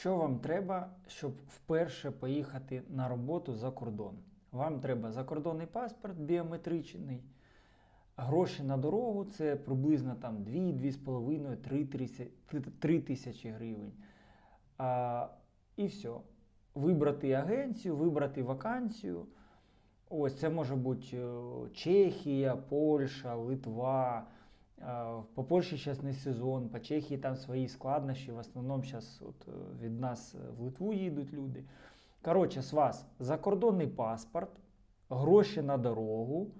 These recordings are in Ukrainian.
Що вам треба, щоб вперше поїхати на роботу за кордон? Вам треба закордонний паспорт біометричний, гроші на дорогу це приблизно там 2-2,5, 3, 3 тисячі гривень. А, і все. Вибрати агенцію, вибрати вакансію. Ось це може бути е, Чехія, Польща, Литва. По Польщі зараз не сезон, по Чехії там свої складнощі. В основному зараз от е, від нас е, в Литву їдуть люди. Коротше, з вас закордонний паспорт, гроші на дорогу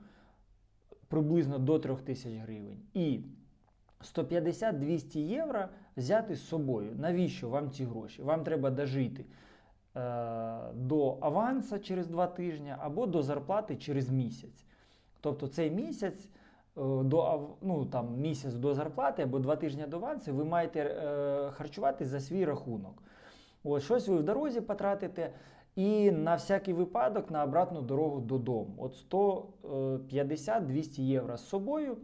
приблизно до 3 тисяч гривень. І 150-200 євро взяти з собою. Навіщо вам ці гроші? Вам треба дожити е, до аванса через 2 тижні або до зарплати через місяць. Тобто цей місяць до ну, там, місяць до зарплати або 2 тижні до авансу ви маєте е, харчуватись за свій рахунок. Ось щось ви в дорозі потратите. І на всякий випадок на обратну дорогу додому. От 150-200 євро з собою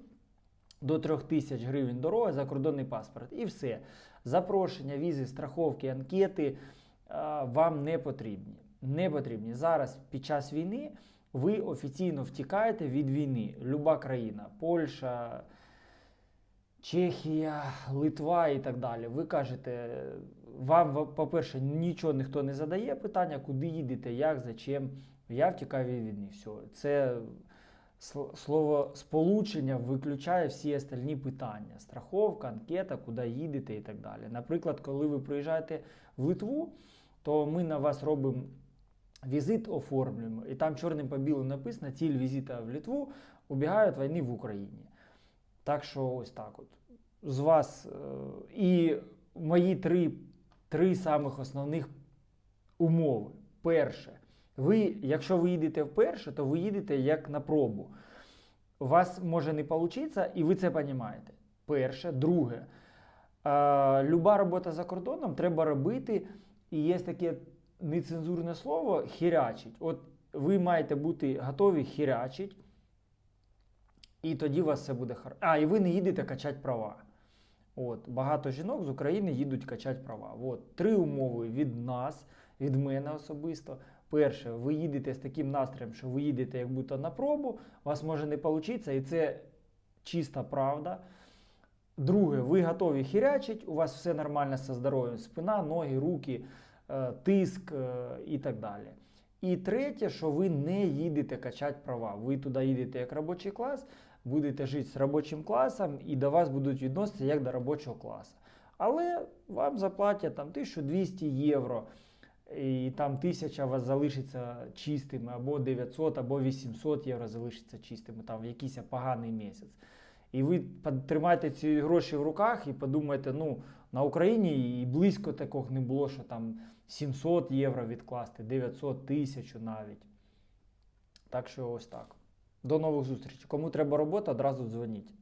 до 3000 гривень дорога, закордонний паспорт. І все. Запрошення, візи, страховки, анкети а, вам не потрібні. Не потрібні. Зараз під час війни ви офіційно втікаєте від війни. Люба країна, Польща, Чехія, Литва і так далі. Ви кажете, вам, по-перше, нічого ніхто не задає питання, куди їдете, як, зачем. Я втікаю від війни. Все. Це слово сполучення виключає всі остальні питання: страховка, анкета, куди їдете і так далі. Наприклад, коли ви приїжджаєте в Литву, то ми на вас робимо візит, оформлюємо, і там чорним по білому написано: ціль візита в Литву від війни в Україні. Так що ось так от. З вас е, і мої три, три самих основних умови. Перше, ви, якщо ви їдете вперше, то ви їдете як на пробу. У вас може не вийти, і ви це розумієте. Перше. Друге, е, люба робота за кордоном треба робити, і є таке нецензурне слово хірячить. От ви маєте бути готові хірячить, і тоді у вас все буде хорошо. А, і ви не їдете качати права. От, багато жінок з України їдуть качати права. От, три умови від нас, від мене особисто. Перше, ви їдете з таким настроєм, що ви їдете як будто на пробу, у вас може не вийти, і це чиста правда. Друге, ви готові хірячить, у вас все нормально зі здоров'ям, спина, ноги, руки, тиск е, і так далі. І третє, що ви не їдете качати права. Ви туди їдете як робочий клас, будете жити з робочим класом, і до вас будуть відноситися як до робочого класу. Але вам заплатять там 1200 євро, і там 1000 у вас залишиться чистими, або 900, або 800 євро залишиться чистими там в якийсь поганий місяць. І ви тримаєте ці гроші в руках і подумаєте, ну на Україні і близько такого не було, що там 700 євро відкласти, 900 тисяч навіть. Так що ось так. До нових зустрічей. Кому треба робота, одразу дзвоніть.